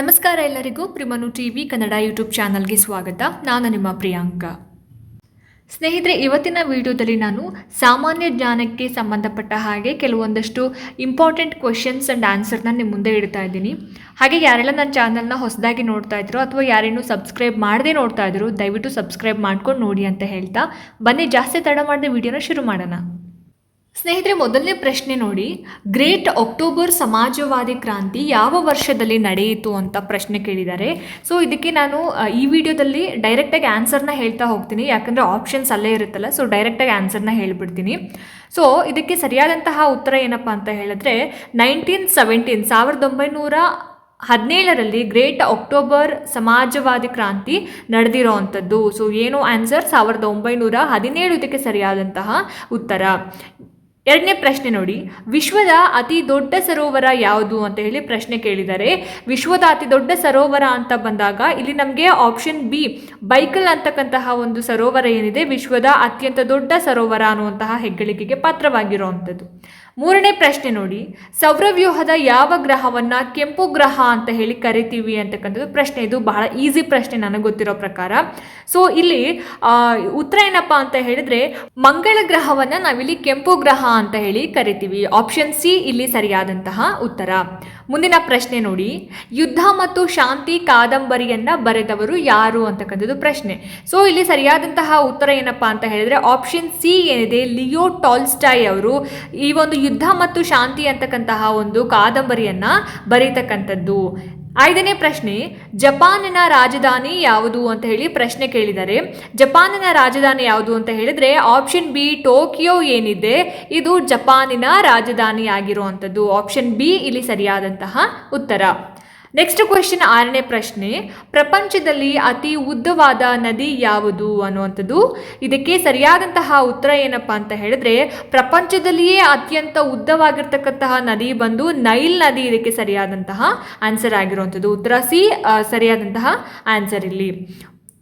ನಮಸ್ಕಾರ ಎಲ್ಲರಿಗೂ ಪ್ರಿಮನು TV Kannada YouTube ಚಾನಲ್ಗೆ ಸ್ವಾಗತ. ನಾನು ನಿಮ್ಮ ಪ್ರಿಯಾಂಕ. ಸ್ನೇಹಿತರೆ, ಇವತ್ತಿನ ವಿಡಿಯೋದಲ್ಲಿ ನಾನು ಸಾಮಾನ್ಯ ಜ್ಞಾನಕ್ಕೆ ಸಂಬಂಧಪಟ್ಟ ಹಾಗೆ ಕೆಲವೊಂದಷ್ಟು ಇಂಪಾರ್ಟೆಂಟ್ ಕ್ವಶನ್ಸ್ ಆ್ಯಂಡ್ ಆನ್ಸರ್ನ ನಿಮ್ಮ ಮುಂದೆ ಇಡ್ತಾ ಇದ್ದೀನಿ. ಹಾಗೆ ಯಾರೆಲ್ಲ ನನ್ನ ಚಾನಲ್ನ ಹೊಸದಾಗಿ ನೋಡ್ತಾ ಇದ್ರು ಅಥವಾ ಯಾರೇನು ಸಬ್ಸ್ಕ್ರೈಬ್ ಮಾಡದೇ ನೋಡ್ತಾ ಇದ್ರು, ದಯವಿಟ್ಟು ಸಬ್ಸ್ಕ್ರೈಬ್ ಮಾಡ್ಕೊಂಡು ನೋಡಿ ಅಂತ ಹೇಳ್ತಾ, ಬನ್ನಿ ಜಾಸ್ತಿ ತಡ ಮಾಡದೆ ವಿಡಿಯೋನ ಶುರು ಮಾಡೋಣ. ಸ್ನೇಹಿತರೆ, ಮೊದಲನೇ ಪ್ರಶ್ನೆ ನೋಡಿ. ಗ್ರೇಟ್ ಅಕ್ಟೋಬರ್ ಸಮಾಜವಾದಿ ಕ್ರಾಂತಿ ಯಾವ ವರ್ಷದಲ್ಲಿ ನಡೆಯಿತು ಅಂತ ಪ್ರಶ್ನೆ ಕೇಳಿದ್ದಾರೆ. ಸೊ ಇದಕ್ಕೆ ನಾನು ಈ ವಿಡಿಯೋದಲ್ಲಿ ಡೈರೆಕ್ಟಾಗಿ ಆನ್ಸರ್ನ ಹೇಳ್ತಾ ಹೋಗ್ತೀನಿ. ಯಾಕಂದರೆ ಆಪ್ಷನ್ಸ್ ಅಲ್ಲೇ ಇರುತ್ತಲ್ಲ ಸೊ ಡೈರೆಕ್ಟಾಗಿ ಆನ್ಸರ್ನ ಹೇಳ್ಬಿಡ್ತೀನಿ. ಸೊ ಇದಕ್ಕೆ ಸರಿಯಾದಂತಹ ಉತ್ತರ ಏನಪ್ಪ ಅಂತ ಹೇಳಿದ್ರೆ ನೈನ್ಟೀನ್ ಸೆವೆಂಟೀನ್ ಸಾವಿರದ ಒಂಬೈನೂರ ಹದಿನೇಳರಲ್ಲಿ ಗ್ರೇಟ್ ಅಕ್ಟೋಬರ್ ಸಮಾಜವಾದಿ ಕ್ರಾಂತಿ ನಡೆದಿರೋ ಅಂಥದ್ದು ಸೊ ಏನು ಆನ್ಸರ್ ಸಾವಿರದ ಒಂಬೈನೂರ ಹದಿನೇಳು ಇದಕ್ಕೆ ಸರಿಯಾದಂತಹ ಉತ್ತರ. ಎರಡನೇ ಪ್ರಶ್ನೆ ನೋಡಿ. ವಿಶ್ವದ ಅತಿ ದೊಡ್ಡ ಸರೋವರ ಯಾವುದು ಅಂತ ಹೇಳಿ ಪ್ರಶ್ನೆ ಕೇಳಿದ್ದಾರೆ ವಿಶ್ವದ ಅತಿ ದೊಡ್ಡ ಸರೋವರ ಅಂತ ಬಂದಾಗ ಇಲ್ಲಿ ನಮಗೆ ಆಪ್ಷನ್ ಬಿ ಬೈಕಲ್ ಅಂತಕ್ಕಂತಹ ಒಂದು ಸರೋವರ ಏನಿದೆ, ವಿಶ್ವದ ಅತ್ಯಂತ ದೊಡ್ಡ ಸರೋವರ ಅನ್ನುವಂತಹ ಹೆಗ್ಗಳಿಕೆಗೆ ಪಾತ್ರವಾಗಿರುವಂಥದ್ದು. ಮೂರನೇ ಪ್ರಶ್ನೆ ನೋಡಿ. ಸೌರವ್ಯೂಹದ ಯಾವ ಗ್ರಹವನ್ನ ಕೆಂಪು ಗ್ರಹ ಅಂತ ಹೇಳಿ ಕರಿತೀವಿ ಅಂತಕ್ಕಂಥದ್ದು ಪ್ರಶ್ನೆ. ಇದು ಬಹಳ ಈಸಿ ಪ್ರಶ್ನೆ ನನಗೆ ಗೊತ್ತಿರೋ ಪ್ರಕಾರ. ಸೊ ಇಲ್ಲಿ ಉತ್ತರ ಏನಪ್ಪ ಅಂತ ಹೇಳಿದ್ರೆ ಮಂಗಳ ಗ್ರಹವನ್ನ ನಾವಿಲ್ಲಿ ಕೆಂಪು ಗ್ರಹ ಅಂತ ಹೇಳಿ ಕರಿತೀವಿ. ಆಪ್ಷನ್ ಸಿ ಇಲ್ಲಿ ಸರಿಯಾದಂತಹ ಉತ್ತರ. ಮುಂದಿನ ಪ್ರಶ್ನೆ ನೋಡಿ. ಯುದ್ಧ ಮತ್ತು ಶಾಂತಿ ಕಾದಂಬರಿಯನ್ನ ಬರೆದವರು ಯಾರು ಅಂತಕ್ಕಂಥದ್ದು ಪ್ರಶ್ನೆ. ಸೊ, ಇಲ್ಲಿ ಸರಿಯಾದಂತಹ ಉತ್ತರ ಏನಪ್ಪ ಅಂತ ಹೇಳಿದ್ರೆ ಆಪ್ಷನ್ ಸಿ ಏನಿದೆ? ಲಿಯೋ ಟಾಲ್ಸ್ಟಾಯ್ ಅವರು ಈ ಒಂದು ಯುದ್ಧ ಮತ್ತು ಶಾಂತಿ ಅಂತಕ್ಕಂತಹ ಒಂದು ಕಾದಂಬರಿಯನ್ನ ಬರೀತಕ್ಕಂಥದ್ದು. ಐದನೇ ಪ್ರಶ್ನೆ, ಜಪಾನಿನ ರಾಜಧಾನಿ ಯಾವುದು ಅಂತ ಹೇಳಿ ಪ್ರಶ್ನೆ ಕೇಳಿದ್ದಾರೆ ಜಪಾನಿನ ರಾಜಧಾನಿ ಯಾವುದು ಅಂತ ಹೇಳಿದ್ರೆ ಆಪ್ಷನ್ ಬಿ ಟೋಕಿಯೋ ಏನಿದೆ, ಇದು ಜಪಾನಿನ ರಾಜಧಾನಿ ಆಗಿರುವಂಥದ್ದು. ಆಪ್ಷನ್ ಬಿ ಇಲ್ಲಿ ಸರಿಯಾದಂತಹ ಉತ್ತರ. ನೆಕ್ಸ್ಟ್ ಕ್ವೆಶನ್ ಆರನೇ ಪ್ರಶ್ನೆ. ಪ್ರಪಂಚದಲ್ಲಿ ಅತಿ ಉದ್ದವಾದ ನದಿ ಯಾವುದು ಅನ್ನುವಂಥದ್ದು. ಇದಕ್ಕೆ ಸರಿಯಾದಂತಹ ಉತ್ತರ ಏನಪ್ಪಾ ಅಂತ ಹೇಳಿದ್ರೆ, ಪ್ರಪಂಚದಲ್ಲಿಯೇ ಅತ್ಯಂತ ಉದ್ದವಾಗಿರ್ತಕ್ಕಂತಹ ನದಿ ಬಂದು ನೈಲ್ ನದಿ ಇದಕ್ಕೆ ಸರಿಯಾದಂತಹ ಆನ್ಸರ್ ಆಗಿರುವಂಥದ್ದು. ಉತ್ತರ ಸಿ ಸರಿಯಾದಂತಹ ಆನ್ಸರ್ ಇಲ್ಲಿ.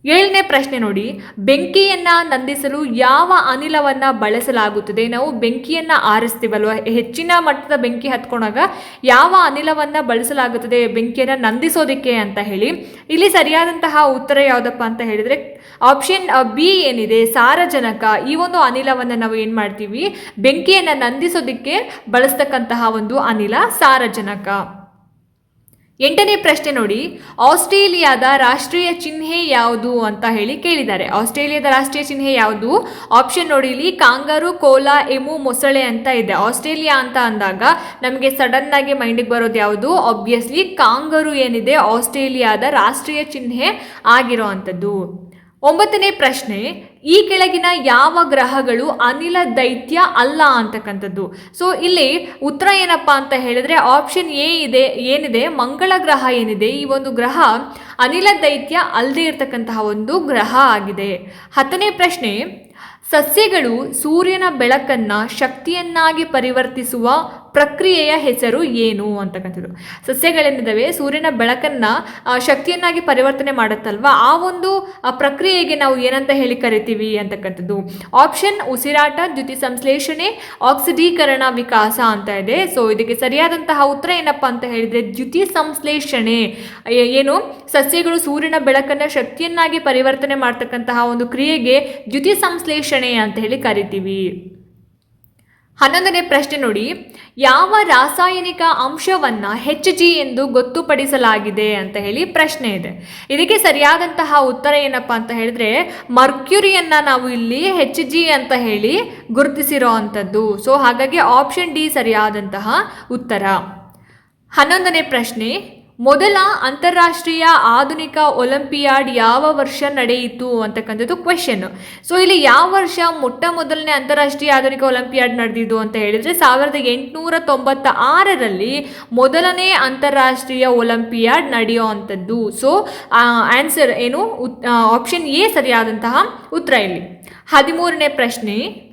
ಏಳನೇ ಪ್ರಶ್ನೆ ನೋಡಿ. ಬೆಂಕಿಯನ್ನ ನಂದಿಸಲು ಯಾವ ಅನಿಲವನ್ನ ಬಳಸಲಾಗುತ್ತದೆ? ನಾವು ಬೆಂಕಿಯನ್ನ ಆರಿಸ್ತೀವಲ್ವ? ಹೆಚ್ಚಿನ ಮಟ್ಟದ ಬೆಂಕಿ ಹತ್ಕೊಂಡಾಗ ಯಾವ ಅನಿಲವನ್ನ ಬಳಸಲಾಗುತ್ತದೆ ಬೆಂಕಿಯನ್ನ ನಂದಿಸೋದಕ್ಕೆ ಅಂತ ಹೇಳಿ. ಇಲ್ಲಿ ಸರಿಯಾದಂತಹ ಉತ್ತರ ಯಾವುದಪ್ಪ ಅಂತ ಹೇಳಿದ್ರೆ ಆಪ್ಷನ್ ಬಿ ಏನಿದೆ? ಸಾರಜನಕ. ಈ ಒಂದು ಅನಿಲವನ್ನು ನಾವು ಏನು ಮಾಡ್ತೀವಿ? ಬೆಂಕಿಯನ್ನು ನಂದಿಸೋದಕ್ಕೆ ಬಳಸ್ತಕ್ಕಂತಹ ಒಂದು ಅನಿಲ ಸಾರಜನಕ. ಎಂಟನೇ ಪ್ರಶ್ನೆ ನೋಡಿ, ಆಸ್ಟ್ರೇಲಿಯಾದ ರಾಷ್ಟ್ರೀಯ ಚಿಹ್ನೆ ಯಾವುದು ಅಂತ ಹೇಳಿ ಕೇಳಿದ್ದಾರೆ. ಆಸ್ಟ್ರೇಲಿಯಾದ ರಾಷ್ಟ್ರೀಯ ಚಿಹ್ನೆ ಯಾವುದು? ಆಪ್ಷನ್ ನೋಡಿ ಇಲ್ಲಿ ಕಾಂಗಾರು, ಕೋಲಾ, ಎಮು, ಮೊಸಳೆ ಅಂತ ಇದೆ. ಆಸ್ಟ್ರೇಲಿಯಾ ಅಂತ ಅಂದಾಗ ನಮಗೆ ಸಡನ್ ಆಗಿ ಮೈಂಡಿಗೆ ಬರೋದು ಯಾವುದು? ಆಬ್ವಿಯಸ್ಲಿ ಕಾಂಗರು ಏನಿದೆ? ಆಸ್ಟ್ರೇಲಿಯಾದ ರಾಷ್ಟ್ರೀಯ ಚಿಹ್ನೆ ಆಗಿರೋ ಅಂಥದ್ದು. ಒಂಬತ್ತನೇ ಪ್ರಶ್ನೆ, ಈ ಕೆಳಗಿನ ಯಾವ ಗ್ರಹಗಳು ಅನಿಲ ದೈತ್ಯ ಅಲ್ಲ ಅಂತಕ್ಕಂಥದ್ದು. ಸೊ ಇಲ್ಲಿ ಉತ್ತರ ಏನಪ್ಪಾ ಅಂತ ಹೇಳಿದ್ರೆ ಆಪ್ಷನ್ ಎ ಇದೆ, ಏನಿದೆ? ಮಂಗಳ ಗ್ರಹ ಏನಿದೆ? ಈ ಒಂದು ಗ್ರಹ ಅನಿಲ ದೈತ್ಯ ಅಲ್ಲದೆ ಇರತಕ್ಕಂತಹ ಒಂದು ಗ್ರಹ ಆಗಿದೆ. ಹತ್ತನೇ ಪ್ರಶ್ನೆ, ಸಸ್ಯಗಳು ಸೂರ್ಯನ ಬೆಳಕನ್ನ ಶಕ್ತಿಯನ್ನಾಗಿ ಪರಿವರ್ತಿಸುವ ಪ್ರಕ್ರಿಯೆಯ ಹೆಸರು ಏನು ಅಂತಕ್ಕಂಥದ್ದು ಸಸ್ಯಗಳೇನಿದ್ದಾವೆ ಸೂರ್ಯನ ಬೆಳಕನ್ನ ಶಕ್ತಿಯನ್ನಾಗಿ ಪರಿವರ್ತನೆ ಮಾಡುತ್ತಲ್ವಾ? ಆ ಒಂದು ಪ್ರಕ್ರಿಯೆಗೆ ನಾವು ಏನಂತ ಹೇಳಿ ಕರಿತೀವಿ ಅಂತಕ್ಕಂಥದ್ದು ಆಪ್ಷನ್ ಉಸಿರಾಟ, ದ್ಯುತಿ ಸಂಶ್ಲೇಷಣೆ, ಆಕ್ಸಿಡೀಕರಣ ವಿಕಾಸ ಅಂತ ಇದೆ. ಸೊ ಇದಕ್ಕೆ ಸರಿಯಾದಂತಹ ಉತ್ತರ ಏನಪ್ಪ ಅಂತ ಹೇಳಿದ್ರೆ, ದ್ಯುತಿ ಸಂಶ್ಲೇಷಣೆ. ಏನು? ಸಸ್ಯಗಳು ಸೂರ್ಯನ ಬೆಳಕನ್ನ ಶಕ್ತಿಯನ್ನಾಗಿ ಪರಿವರ್ತನೆ ಮಾಡ್ತಕ್ಕಂತಹ ಒಂದು ಕ್ರಿಯೆಗೆ ದ್ಯುತಿ ಸಂಶ್ಲೇಷಣೆ ಅಂತ ಹೇಳಿ ಕರಿತೀವಿ. ಹನ್ನೊಂದನೇ ಪ್ರಶ್ನೆ ನೋಡಿ. ಯಾವ ರಾಸಾಯನಿಕ ಅಂಶವನ್ನ ಹೆಚ್ ಜಿ ಎಂದು ಗೊತ್ತುಪಡಿಸಲಾಗಿದೆ ಅಂತ ಹೇಳಿ ಪ್ರಶ್ನೆ ಇದೆ. ಇದಕ್ಕೆ ಸರಿಯಾದಂತಹ ಉತ್ತರ ಏನಪ್ಪ ಅಂತ ಹೇಳಿದ್ರೆ, ಮರ್ಕ್ಯುರಿಯನ್ನ ನಾವು ಇಲ್ಲಿ ಹೆಚ್ ಜಿ ಅಂತ ಹೇಳಿ ಗುರುತಿಸಿರೋ ಅಂಥದ್ದು. ಸೊ ಹಾಗಾಗಿ ಆಪ್ಷನ್ ಡಿ ಸರಿಯಾದಂತಹ ಉತ್ತರ. ಹನ್ನೊಂದನೇ ಪ್ರಶ್ನೆ ಮೊದಲ ಅಂತಾರಾಷ್ಟ್ರೀಯ ಆಧುನಿಕ ಒಲಿಂಪಿಯಾಡ್ ಯಾವ ವರ್ಷ ನಡೆಯಿತು ಅಂತಕ್ಕಂಥದ್ದು ಕ್ವೆಶನ್ ಸೊ ಇಲ್ಲಿ ಯಾವ ವರ್ಷ ಮೊಟ್ಟ ಮೊದಲನೇ ಅಂತಾರಾಷ್ಟ್ರೀಯ ಆಧುನಿಕ ಒಲಿಂಪಿಯಾಡ್ ನಡೆದಿದ್ದು ಅಂತ ಹೇಳಿದ್ರೆ ಸಾವಿರದ ಎಂಟುನೂರ ತೊಂಬತ್ತ ಆರರಲ್ಲಿ ಮೊದಲನೇ ಅಂತಾರಾಷ್ಟ್ರೀಯ ಒಲಿಂಪಿಯಾಡ್ ನಡೆಯೋ ಅಂಥದ್ದು. ಸೊ ಆನ್ಸರ್ ಏನು? ಆಪ್ಷನ್ ಎ ಸರಿಯಾದಂತಹ ಉತ್ತರ ಇಲ್ಲಿ. ಹದಿಮೂರನೇ ಪ್ರಶ್ನೆ.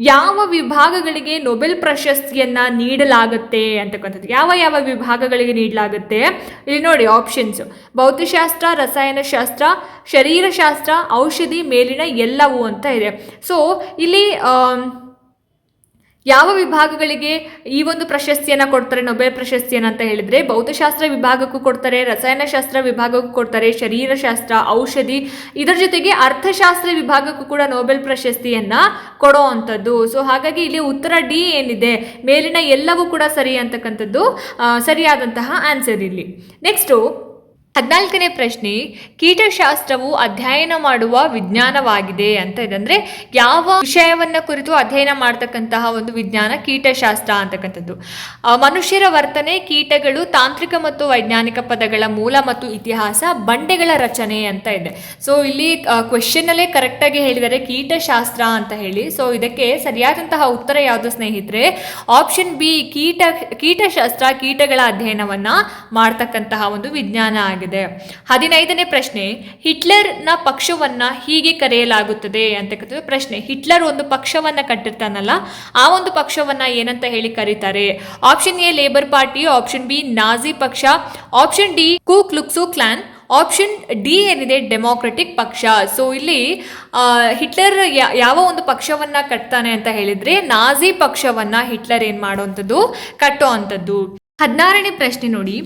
ಯಾವ ವಿಭಾಗಗಳಿಗೆ ನೊಬೆಲ್ ಪ್ರಶಸ್ತಿಯನ್ನ ನೀಡಲಾಗುತ್ತೆ ಅಂತಕ್ಕಂಥದ್ದು. ಯಾವ ಯಾವ ವಿಭಾಗಗಳಿಗೆ ನೀಡಲಾಗುತ್ತೆ? ಇಲ್ಲಿ ನೋಡಿ ಆಪ್ಷನ್ಸ್ ಭೌತಶಾಸ್ತ್ರ, ರಸಾಯನಶಾಸ್ತ್ರ, ಶರೀರಶಾಸ್ತ್ರ, ಔಷಧಿ ಮೇಲಿನ ಎಲ್ಲವೂ ಅಂತ ಇದೆ. ಸೊ ಇಲ್ಲಿ ಯಾವ ವಿಭಾಗಗಳಿಗೆ ಈ ಒಂದು ಪ್ರಶಸ್ತಿಯನ್ನು ಕೊಡ್ತಾರೆ, ನೊಬೆಲ್ ಪ್ರಶಸ್ತಿಯನ್ನು ಅಂತ ಹೇಳಿದರೆ ಭೌತಶಾಸ್ತ್ರ ವಿಭಾಗಕ್ಕೂ ಕೊಡ್ತಾರೆ, ರಸಾಯನಶಾಸ್ತ್ರ ವಿಭಾಗಕ್ಕೂ ಕೊಡ್ತಾರೆ, ಶರೀರಶಾಸ್ತ್ರ, ಔಷಧಿ, ಇದರ ಜೊತೆಗೆ ಅರ್ಥಶಾಸ್ತ್ರ ವಿಭಾಗಕ್ಕೂ ಕೂಡ ನೊಬೆಲ್ ಪ್ರಶಸ್ತಿಯನ್ನು ಕೊಡೋ ಅಂಥದ್ದು. ಸೊ ಹಾಗಾಗಿ ಇಲ್ಲಿ ಉತ್ತರ ಡಿ ಏನಿದೆ, ಮೇಲಿನ ಎಲ್ಲವೂ ಕೂಡ ಸರಿ ಅಂತಕ್ಕಂಥದ್ದು ಸರಿಯಾದಂತಹ ಆನ್ಸರ್ ಇಲ್ಲಿ. ನೆಕ್ಸ್ಟು ಹದಿನಾಲ್ಕನೇ ಪ್ರಶ್ನೆ, ಕೀಟಶಾಸ್ತ್ರವು ಅಧ್ಯಯನ ಮಾಡುವ ವಿಜ್ಞಾನವಾಗಿದೆ ಅಂತ ಇದೆ. ಅಂದ್ರೆ ಯಾವ ವಿಷಯವನ್ನ ಕುರಿತು ಅಧ್ಯಯನ ಮಾಡ್ತಕ್ಕಂತಹ ಒಂದು ವಿಜ್ಞಾನ ಕೀಟಶಾಸ್ತ್ರ ಅಂತಕ್ಕಂಥದ್ದು. ಮನುಷ್ಯರ ವರ್ತನೆ, ಕೀಟಗಳು ತಾಂತ್ರಿಕ ಮತ್ತು ವೈಜ್ಞಾನಿಕ ಪದಗಳ ಮೂಲ ಮತ್ತು ಇತಿಹಾಸ, ಬಂಡೆಗಳ ರಚನೆ ಅಂತ ಇದೆ. ಸೊ ಇಲ್ಲಿ ಕ್ವೆಶನ್ ಅಲ್ಲೇ ಕರೆಕ್ಟ್ ಆಗಿ ಹೇಳಿದರೆ ಕೀಟಶಾಸ್ತ್ರ ಅಂತ ಹೇಳಿ. ಸೊ ಇದಕ್ಕೆ ಸರಿಯಾದಂತಹ ಉತ್ತರ ಯಾವುದು ಸ್ನೇಹಿತರೆ? ಆಪ್ಷನ್ ಬಿ ಕೀಟ, ಕೀಟಶಾಸ್ತ್ರ, ಕೀಟಗಳ ಅಧ್ಯಯನವನ್ನ ಮಾಡ್ತಕ್ಕಂತಹ ಒಂದು ವಿಜ್ಞಾನ ಆಗಿದೆ. ಹದಿನೈದನೇ ಪ್ರಶ್ನೆ, ಹಿಟ್ಲರ್ನ ಪಕ್ಷವನ್ನ ಹೀಗೆ ಕರೆಯಲಾಗುತ್ತದೆ ಅಂತಕ್ಕಂಥದ್ದು ಪ್ರಶ್ನೆ, ಹಿಟ್ಲರ್ ಒಂದು ಪಕ್ಷವನ್ನ ಕಟ್ಟಿರ್ತಾನಲ್ಲ, ಆ ಒಂದು ಪಕ್ಷವನ್ನ ಏನಂತ ಹೇಳಿ ಕರೀತಾರೆ? Option A labour party option B, Nazi ಪಕ್ಷ option D Ku Klux Klan option D ಏನಿದೆ ಡೆಮೋಕ್ರೆಟಿಕ್ ಪಕ್ಷ. ಸೊ ಇಲ್ಲಿ ಹಿಟ್ಲರ್ ಯಾವ ಒಂದು ಪಕ್ಷವನ್ನ ಕಟ್ತಾನೆ ಅಂತ ಹೇಳಿದ್ರೆ ನಾಜಿ ಪಕ್ಷವನ್ನ ಹಿಟ್ಲರ್ ಏನ್ ಮಾಡುವಂಥದ್ದು ಕಟ್ಟೋ ಅಂಥದ್ದು. ಹದಿನಾರನೇ ಪ್ರಶ್ನೆ ನೋಡಿ.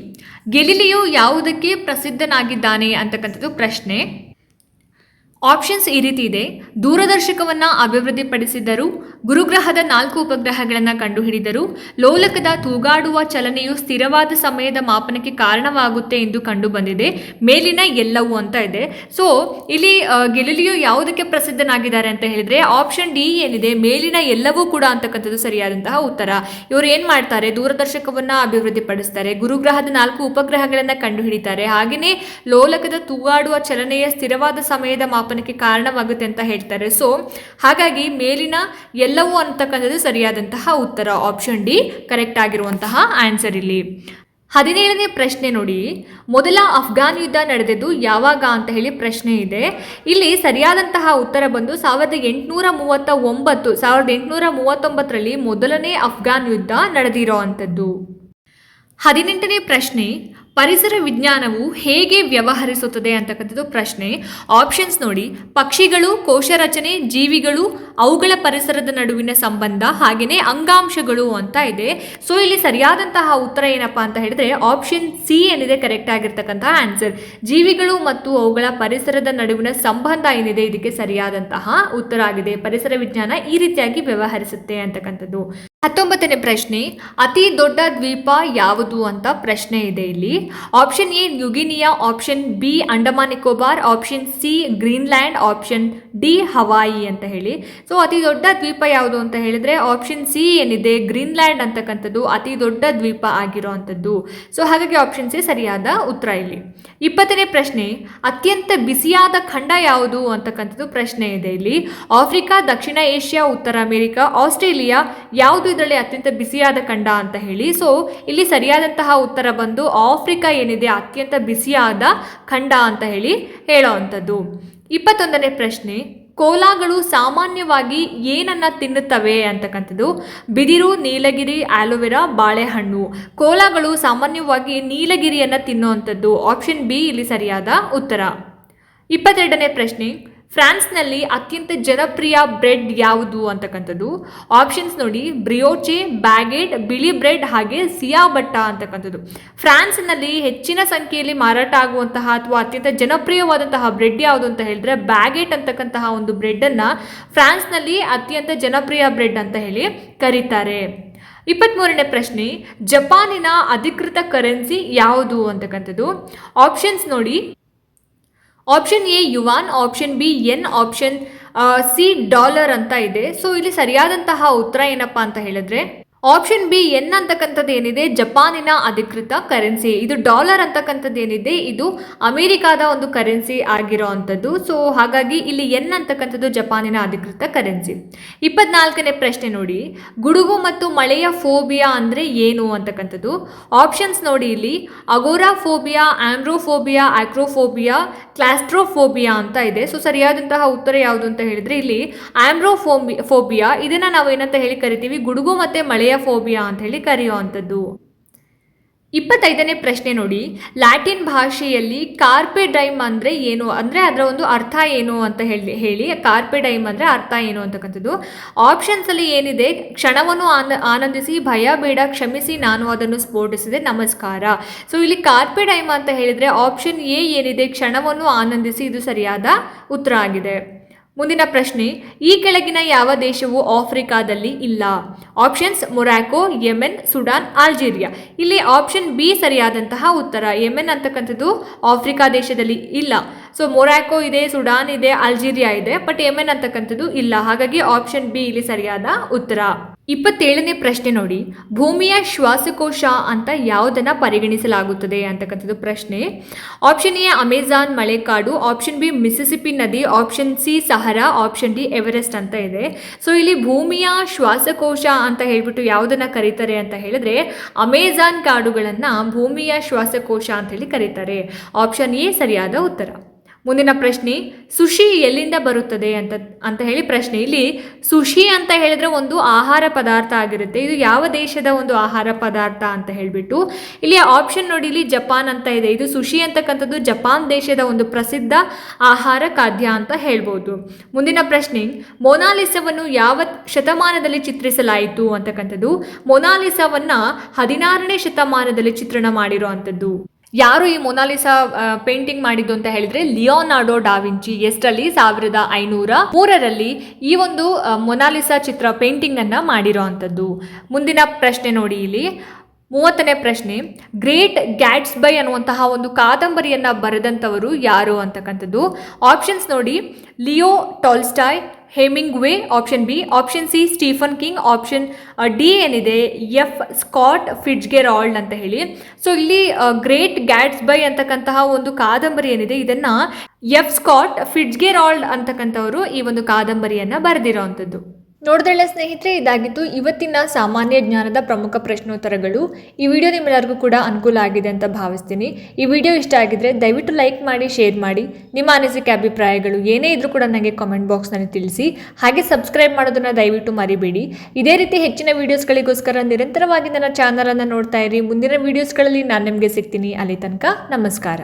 ಗೆಲಿಲಿಯೋ ಯಾವುದಕ್ಕೆ ಪ್ರಸಿದ್ಧನಾಗಿದ್ದಾನೆ ಅಂತಕ್ಕಂಥದ್ದು ಪ್ರಶ್ನೆ. ಆಪ್ಷನ್ಸ್ ಈ ರೀತಿ ಇದೆ. ದೂರದರ್ಶಕವನ್ನು ಅಭಿವೃದ್ಧಿಪಡಿಸಿದರು ಗುರುಗ್ರಹದ ನಾಲ್ಕು ಉಪಗ್ರಹಗಳನ್ನು ಕಂಡುಹಿಡಿದರು. ಲೋಲಕದ ತೂಗಾಡುವ ಚಲನೆಯು ಸ್ಥಿರವಾದ ಸಮಯದ ಮಾಪನಕ್ಕೆ ಕಾರಣವಾಗುತ್ತೆ ಎಂದು ಕಂಡುಬಂದಿದೆ. ಮೇಲಿನ ಎಲ್ಲವೂ ಅಂತ ಇದೆ. ಸೊ ಇಲ್ಲಿ ಗೆಲಿಲಿಯು ಯಾವುದಕ್ಕೆ ಪ್ರಸಿದ್ಧನಾಗಿದ್ದಾರೆ ಅಂತ ಹೇಳಿದ್ರೆ ಆಪ್ಷನ್ ಡಿ ಏನಿದೆ? ಮೇಲಿನ ಎಲ್ಲವೂ ಕೂಡ ಅಂತಕ್ಕಂಥದ್ದು ಸರಿಯಾದಂತಹ ಉತ್ತರ. ಇವರು ಏನು ಮಾಡ್ತಾರೆ? ದೂರದರ್ಶಕವನ್ನು ಅಭಿವೃದ್ಧಿಪಡಿಸ್ತಾರೆ. ಗುರುಗ್ರಹದ ನಾಲ್ಕು ಉಪಗ್ರಹಗಳನ್ನು ಕಂಡುಹಿಡಿತಾರೆ. ಹಾಗೆಯೇ ಲೋಲಕದ ತೂಗಾಡುವ ಚಲನೆಯ ಸ್ಥಿರವಾದ ಸಮಯದ ಮಾಪನಕ್ಕೆ ಕಾರಣವಾಗುತ್ತೆ ಅಂತ ಹೇಳ್ತಾರೆ. ಸೊ ಹಾಗಾಗಿ ಮೇಲಿನ ಎಲ್ಲವೂ ಅಂತಕ್ಕಂಥದ್ದು ಸರಿಯಾದಂತಹ ಉತ್ತರ ಆಪ್ಷನ್ ಡಿ ಕರೆಕ್ಟ್ ಆಗಿರುವಂತಹ ಆನ್ಸರ್ ಇಲ್ಲಿ. ಹದಿನೇಳನೇ ಪ್ರಶ್ನೆ ನೋಡಿ. ಮೊದಲ ಅಫ್ಘಾನ್ ಯುದ್ಧ ನಡೆದಿದ್ದು ಯಾವಾಗ ಅಂತ ಹೇಳಿ ಪ್ರಶ್ನೆ ಇದೆ. ಇಲ್ಲಿ ಸರಿಯಾದಂತಹ ಉತ್ತರ ಬಂದು ಸಾವಿರದ ಎಂಟುನೂರ ಮೂವತ್ತ ಒಂಬತ್ತು ಸಾವಿರದ ಎಂಟುನೂರ ಮೂವತ್ತೊಂಬತ್ತರಲ್ಲಿ ಮೊದಲನೇ ಅಫ್ಘಾನ್ ಯುದ್ಧ ನಡೆದಿರೋ ಅಂಥದ್ದು. ಹದಿನೆಂಟನೇ ಪ್ರಶ್ನೆ. ಪರಿಸರ ವಿಜ್ಞಾನವು ಹೇಗೆ ವ್ಯವಹರಿಸುತ್ತದೆ ಅಂತಕ್ಕಂಥದ್ದು ಪ್ರಶ್ನೆ. ಆಪ್ಷನ್ಸ್ ನೋಡಿ. ಪಕ್ಷಿಗಳು ಕೋಶ ರಚನೆ ಜೀವಿಗಳು, ಅವುಗಳ ಪರಿಸರದ ನಡುವಿನ ಸಂಬಂಧ ಹಾಗೆಯೇ ಅಂಗಾಂಶಗಳು ಅಂತ ಇದೆ. ಸೊ ಇಲ್ಲಿ ಸರಿಯಾದಂತಹ ಉತ್ತರ ಏನಪ್ಪಾ ಅಂತ ಹೇಳಿದ್ರೆ ಆಪ್ಷನ್ ಸಿ ಏನಿದೆ ಕರೆಕ್ಟ್ ಆಗಿರ್ತಕ್ಕಂತಹ ಆನ್ಸರ್ ಜೀವಿಗಳು ಮತ್ತು ಅವುಗಳ ಪರಿಸರದ ನಡುವಿನ ಸಂಬಂಧ ಏನಿದೆ ಇದಕ್ಕೆ ಸರಿಯಾದಂತಹ ಉತ್ತರ ಆಗಿದೆ. ಪರಿಸರ ವಿಜ್ಞಾನ ಈ ರೀತಿಯಾಗಿ ವ್ಯವಹರಿಸುತ್ತೆ ಅಂತಕ್ಕಂಥದ್ದು. ಹತ್ತೊಂಬತ್ತನೇ ಪ್ರಶ್ನೆ, ಅತಿ ದೊಡ್ಡ ದ್ವೀಪ ಯಾವುದು ಅಂತ ಪ್ರಶ್ನೆ ಇದೆ ಇಲ್ಲಿ. Option A ಯುಗಿನಿಯಾ option B Andaman Nicobar option C Greenland option D Hawaii ಅಂತ ಹೇಳಿ. ಸೊ ಅತಿ ದೊಡ್ಡ ದ್ವೀಪ ಯಾವುದು ಅಂತ ಹೇಳಿದ್ರೆ ಆಪ್ಷನ್ ಸಿ ಏನಿದೆ? ಗ್ರೀನ್ಲ್ಯಾಂಡ್ ಅಂತಕ್ಕಂಥದ್ದು ಅತಿ ದೊಡ್ಡ ದ್ವೀಪ ಆಗಿರೋವಂಥದ್ದು. ಸೊ ಹಾಗಾಗಿ ಆಪ್ಷನ್ ಸಿ ಸರಿಯಾದ ಉತ್ತರ ಇಲ್ಲಿ. ಇಪ್ಪತ್ತನೇ ಪ್ರಶ್ನೆ, ಅತ್ಯಂತ ಬಿಸಿಯಾದ ಖಂಡ ಯಾವುದು ಅಂತಕ್ಕಂಥದ್ದು ಪ್ರಶ್ನೆ ಇದೆ ಇಲ್ಲಿ. ಆಫ್ರಿಕಾ, ದಕ್ಷಿಣ ಏಷ್ಯಾ, ಉತ್ತರ ಅಮೆರಿಕ, ಆಸ್ಟ್ರೇಲಿಯಾ ಯಾವುದು ಇದರಲ್ಲಿ ಅತ್ಯಂತ ಬಿಸಿಯಾದ ಖಂಡ ಅಂತ ಹೇಳಿ. ಸೊ ಇಲ್ಲಿ ಸರಿಯಾದಂತಹ ಉತ್ತರ ಬಂದು ಆಫ್ರಿಕಾ ಏನಿದೆ ಅತ್ಯಂತ ಬಿಸಿಯಾದ ಖಂಡ ಅಂತ ಹೇಳಿ ಹೇಳೋ ಅಂಥದ್ದು ಇಪ್ಪತ್ತೊಂದನೇ ಪ್ರಶ್ನೆ, ಕೋಲಾಗಳು ಸಾಮಾನ್ಯವಾಗಿ ಏನನ್ನ ತಿನ್ನುತ್ತವೆ ಅಂತಕ್ಕಂಥದ್ದು? ಬಿದಿರು, ನೀಲಗಿರಿ, ಆಲೋವೆರಾ, ಬಾಳೆಹಣ್ಣು. ಕೋಲಾಗಳು ಸಾಮಾನ್ಯವಾಗಿ ನೀಲಗಿರಿಯನ್ನು ತಿನ್ನುವಂಥದ್ದು. ಆಪ್ಷನ್ ಬಿ ಇಲ್ಲಿ ಸರಿಯಾದ ಉತ್ತರ. ಇಪ್ಪತ್ತೆರಡನೇ ಪ್ರಶ್ನೆ ಫ್ರಾನ್ಸ್ನಲ್ಲಿ ಅತ್ಯಂತ ಜನಪ್ರಿಯ ಬ್ರೆಡ್ ಯಾವುದು ಅಂತಕ್ಕಂಥದ್ದು? ಆಪ್ಷನ್ಸ್ ನೋಡಿ, ಬ್ರಿಯೋಚೆ, ಬ್ಯಾಗೆಟ್, ಬಿಳಿ ಬ್ರೆಡ್ ಹಾಗೆ ಸಿಯಾ ಬಟ್ಟ ಅಂತಕ್ಕಂಥದ್ದು. ಫ್ರಾನ್ಸ್ನಲ್ಲಿ ಹೆಚ್ಚಿನ ಸಂಖ್ಯೆಯಲ್ಲಿ ಮಾರಾಟ ಆಗುವಂತಹ ಅಥವಾ ಅತ್ಯಂತ ಜನಪ್ರಿಯವಾದಂತಹ ಬ್ರೆಡ್ ಯಾವುದು ಅಂತ ಹೇಳಿದ್ರೆ ಬ್ಯಾಗೆಟ್ ಅಂತಕ್ಕಂತಹ ಒಂದು ಬ್ರೆಡ್ಡನ್ನು ಫ್ರಾನ್ಸ್ನಲ್ಲಿ ಅತ್ಯಂತ ಜನಪ್ರಿಯ ಬ್ರೆಡ್ ಅಂತ ಹೇಳಿ ಕರೀತಾರೆ. ಇಪ್ಪತ್ತ್ಮೂರನೇ ಪ್ರಶ್ನೆ, ಜಪಾನಿನ ಅಧಿಕೃತ ಕರೆನ್ಸಿ ಯಾವುದು ಅಂತಕ್ಕಂಥದ್ದು? ಆಪ್ಷನ್ಸ್ ನೋಡಿ option A yuan option B yen option C dollar ಅಂತ ಇದೆ. ಸೊ ಇಲ್ಲಿ ಸರಿಯಾದಂತಹ ಉತ್ತರ ಏನಪ್ಪ ಅಂತ ಹೇಳಿದ್ರೆ ಆಪ್ಷನ್ ಬಿ ಎನ್ ಅಂತಕ್ಕಂಥದ್ದು ಏನಿದೆ? ಜಪಾನಿನ ಅಧಿಕೃತ ಕರೆನ್ಸಿ ಇದು ಡಾಲರ್ ಅಂತಕ್ಕಂಥದ್ದು ಏನಿದೆ? ಇದು ಅಮೆರಿಕಾದ ಒಂದು ಕರೆನ್ಸಿ ಆಗಿರೋ ಅಂಥದ್ದು ಸೊ ಹಾಗಾಗಿ ಇಲ್ಲಿ ಎನ್ ಅಂತಕ್ಕಂಥದ್ದು ಜಪಾನಿನ ಅಧಿಕೃತ ಕರೆನ್ಸಿ ಇಪ್ಪತ್ನಾಲ್ಕನೇ ಪ್ರಶ್ನೆ ನೋಡಿ. ಗುಡುಗು ಮತ್ತು ಮಳೆಯ ಫೋಬಿಯಾ ಅಂದರೆ ಏನು ಅಂತಕ್ಕಂಥದ್ದು? ಆಪ್ಷನ್ಸ್ ನೋಡಿ ಇಲ್ಲಿ. ಅಗೋರಾ ಫೋಬಿಯಾ ಆಮ್ರೋಫೋಬಿಯಾ ಆಕ್ರೋಫೋಬಿಯಾ ಕ್ಲಾಸ್ಟ್ರೋಫೋಬಿಯಾ ಅಂತ ಇದೆ. ಸೊ ಸರಿಯಾದಂತಹ ಉತ್ತರ ಯಾವುದು ಅಂತ ಹೇಳಿದ್ರೆ ಇಲ್ಲಿ ಆಮ್ರೋಫೋಬಿ ಫೋಬಿಯಾ ಇದನ್ನು ನಾವು ಏನಂತ ಹೇಳಿ ಕರಿತೀವಿ? ಗುಡುಗು ಮತ್ತು ಮಳೆಯ ಫೋಬಿಯಾ ಅಂತ ಹೇಳಿ ಕರೆಯುವಂಥದ್ದು. ಇಪ್ಪತ್ತೈದನೇ ಪ್ರಶ್ನೆ ನೋಡಿ, ಲ್ಯಾಟಿನ್ ಭಾಷೆಯಲ್ಲಿ ಕಾರ್ಪೆ ಡೈಮ್ ಅಂದರೆ ಏನು? ಅಂದರೆ ಅದರ ಒಂದು ಅರ್ಥ ಏನು ಅಂತ ಹೇಳಿ ಹೇಳಿ. ಕಾರ್ಪೆ ಡೈಮ್ ಅಂದರೆ ಅರ್ಥ ಏನು ಅಂತಕ್ಕಂಥದ್ದು. ಆಪ್ಷನ್ಸಲ್ಲಿ ಏನಿದೆ? ಕ್ಷಣವನ್ನು ಆನ, ಆನಂದಿಸಿ, ಭಯ, ಬೇಡ, ಕ್ಷಮಿಸಿ, ನಾನು ಅದನ್ನು ಸ್ಫೋಟಿಸಿದೆ, ನಮಸ್ಕಾರ. ಸೊ ಇಲ್ಲಿ ಕಾರ್ಪೆ ಡೈಮ್ ಅಂತ ಹೇಳಿದರೆ ಆಪ್ಷನ್ ಎ ಏನಿದೆ? ಕ್ಷಣವನ್ನು ಆನಂದಿಸಿ, ಇದು ಸರಿಯಾದ ಉತ್ತರ ಆಗಿದೆ. ಮುಂದಿನ ಪ್ರಶ್ನೆ, ಈ ಕೆಳಗಿನ ಯಾವ ದೇಶವು ಆಫ್ರಿಕಾದಲ್ಲಿ ಇಲ್ಲ? Options Morocco Yemen, Sudan Algeria ಇಲ್ಲಿ ಆಪ್ಷನ್ ಬಿ ಸರಿಯಾದಂತಹ ಉತ್ತರ. ಯೆಮೆನ್ ಅಂತಕ್ಕಂಥದ್ದು ಆಫ್ರಿಕಾ ದೇಶದಲ್ಲಿ ಇಲ್ಲ. ಸೊ ಮೊರಾಕೊ ಇದೆ, ಸುಡಾನ್ ಇದೆ ಅಲ್ಜೀರಿಯಾ ಇದೆ ಬಟ್ ಯೆಮೆನ್ ಅಂತಕ್ಕಂಥದ್ದು ಇಲ್ಲ. ಹಾಗಾಗಿ ಆಪ್ಷನ್ ಬಿ ಇಲ್ಲಿ ಸರಿಯಾದ ಉತ್ತರ. ಇಪ್ಪತ್ತೇಳನೇ ಪ್ರಶ್ನೆ ನೋಡಿ. ಭೂಮಿಯ ಶ್ವಾಸಕೋಶ ಅಂತ ಯಾವುದನ್ನು ಪರಿಗಣಿಸಲಾಗುತ್ತದೆ ಅಂತಕ್ಕಂಥದ್ದು ಪ್ರಶ್ನೆ. ಆಪ್ಷನ್ ಎ ಅಮೆಜಾನ್ ಮಳೆಕಾಡು, ಆಪ್ಷನ್ ಬಿ ಮಿಸಿಸಿಪಿ ನದಿ, option C Sahara, option D Everest ಅಂತ ಇದೆ. ಸೊ ಇಲ್ಲಿ ಭೂಮಿಯ ಶ್ವಾಸಕೋಶ ಅಂತ ಹೇಳಿಬಿಟ್ಟು ಯಾವುದನ್ನು ಕರೀತಾರೆ ಅಂತ ಹೇಳಿದ್ರೆ ಅಮೆಜಾನ್ ಕಾಡುಗಳನ್ನು ಭೂಮಿಯ ಶ್ವಾಸಕೋಶ ಅಂತ ಹೇಳಿ ಕರೀತಾರೆ. ಆಪ್ಷನ್ ಎ ಸರಿಯಾದ ಉತ್ತರ. ಮುಂದಿನ ಪ್ರಶ್ನೆ ಸುಶಿ ಎಲ್ಲಿಂದ ಬರುತ್ತದೆ? ಅಂತ ಅಂತ ಹೇಳಿ ಪ್ರಶ್ನೆ. ಇಲ್ಲಿ ಸುಶಿ ಅಂತ ಹೇಳಿದ್ರೆ ಒಂದು ಆಹಾರ ಪದಾರ್ಥ ಆಗಿರುತ್ತೆ. ಇದು ಯಾವ ದೇಶದ ಒಂದು ಆಹಾರ ಪದಾರ್ಥ ಅಂತ ಹೇಳಿಬಿಟ್ಟು, ಇಲ್ಲಿ ಆಪ್ಷನ್ ನೋಡಿ, ಇಲ್ಲಿ ಜಪಾನ್ ಅಂತ ಇದೆ. ಇದು ಸುಶಿ ಅಂತಕ್ಕಂಥದ್ದು ಜಪಾನ್ ದೇಶದ ಒಂದು ಪ್ರಸಿದ್ಧ ಆಹಾರ ಖಾದ್ಯ ಅಂತ ಹೇಳ್ಬೋದು. ಮುಂದಿನ ಪ್ರಶ್ನೆ, ಮೊನಾಲಿಸವನ್ನು ಯಾವ ಶತಮಾನದಲ್ಲಿ ಚಿತ್ರಿಸಲಾಯಿತು? ಅಂತಕ್ಕಂಥದ್ದು. ಮೊನಾಲಿಸವನ್ನು ಹದಿನಾರನೇ ಶತಮಾನದಲ್ಲಿ ಚಿತ್ರಣ ಮಾಡಿರೋ ಅಂಥದ್ದು ಯಾರು ಈ ಮೊನಾಲಿಸಾ ಪೇಂಟಿಂಗ್ ಮಾಡಿದ್ದು ಅಂತ ಹೇಳಿದ್ರೆ ಲಿಯೋನಾರ್ಡೋ ಡಾವಿಂಚಿ ಎಷ್ಟರಲ್ಲಿ? ಸಾವಿರದ ಐನೂರ ಮೂರರಲ್ಲಿ ಈ ಒಂದು ಮೊನಾಲಿಸಾ ಚಿತ್ರ ಪೇಂಟಿಂಗ್ ಅನ್ನ ಮಾಡಿರೋ ಮುಂದಿನ ಪ್ರಶ್ನೆ ನೋಡಿ ಇಲ್ಲಿ. ಮೂವತ್ತನೇ ಪ್ರಶ್ನೆ. ಗ್ರೇಟ್ ಗ್ಯಾಟ್ಸ್ ಬೈ ಅನ್ನುವಂತಹ ಒಂದು ಕಾದಂಬರಿಯನ್ನ ಬರೆದಂಥವರು ಯಾರು ಅಂತಕ್ಕಂಥದ್ದು? ಆಪ್ಷನ್ಸ್ ನೋಡಿ. Leo Tolstoy Hemingway option B option C Stephen King option D ಏನಿದೆ? ಎಫ್ ಸ್ಕಾಟ್ ಫಿಟ್ಸ್ಗೆರಾಲ್ಡ್ ಅಂತ ಹೇಳಿ. ಸೊ ಇಲ್ಲಿ ಗ್ರೇಟ್ ಗ್ಯಾಟ್ಸ್ ಬೈ ಅಂತಕ್ಕಂತಹ ಒಂದು ಕಾದಂಬರಿ ಏನಿದೆ? ಇದನ್ನ ಎಫ್ ಸ್ಕಾಟ್ ಫಿಟ್ಸ್ಗೆರಾಲ್ಡ್ ಅಂತಕ್ಕಂಥವರು ಈ ಒಂದು ಕಾದಂಬರಿಯನ್ನ ಬರೆದಿರೋವಂಥದ್ದು ನೋಡಿದ್ರಲ್ಲ ಸ್ನೇಹಿತರೆ ಇದಾಗಿತ್ತು ಇವತ್ತಿನ ಸಾಮಾನ್ಯ ಜ್ಞಾನದ ಪ್ರಮುಖ ಪ್ರಶ್ನೋತ್ತರಗಳು. ಈ ವಿಡಿಯೋ ನಿಮ್ಮೆಲ್ಲರಿಗೂ ಕೂಡ ಅನುಕೂಲ ಆಗಿದೆ ಅಂತ ಭಾವಿಸ್ತೀನಿ. ಈ ವಿಡಿಯೋ ಇಷ್ಟ ಆಗಿದ್ರೆ ದಯವಿಟ್ಟು ಲೈಕ್ ಮಾಡಿ, ಶೇರ್ ಮಾಡಿ. ನಿಮ್ಮ ಅನಿಸಿಕೆ, ಅಭಿಪ್ರಾಯಗಳು ಏನೇ ಇದ್ರೂ ಕೂಡ ನನಗೆ ಕಾಮೆಂಟ್ ಬಾಕ್ಸ್ನಲ್ಲಿ ತಿಳಿಸಿ. ಹಾಗೆ ಸಬ್ಸ್ಕ್ರೈಬ್ ಮಾಡೋದನ್ನು ದಯವಿಟ್ಟು ಮರಿಬೇಡಿ. ಇದೇ ರೀತಿ ಹೆಚ್ಚಿನ ವೀಡಿಯೋಸ್ಗಳಿಗೋಸ್ಕರ ನಿರಂತರವಾಗಿ ನನ್ನ ಚಾನಲನ್ನು ನೋಡ್ತಾ ಇರಿ. ಮುಂದಿನ ವೀಡಿಯೋಸ್ಗಳಲ್ಲಿ ನಾನು ನಿಮಗೆ ಸಿಗ್ತೀನಿ. ಅಲ್ಲಿ ತನಕ ನಮಸ್ಕಾರ.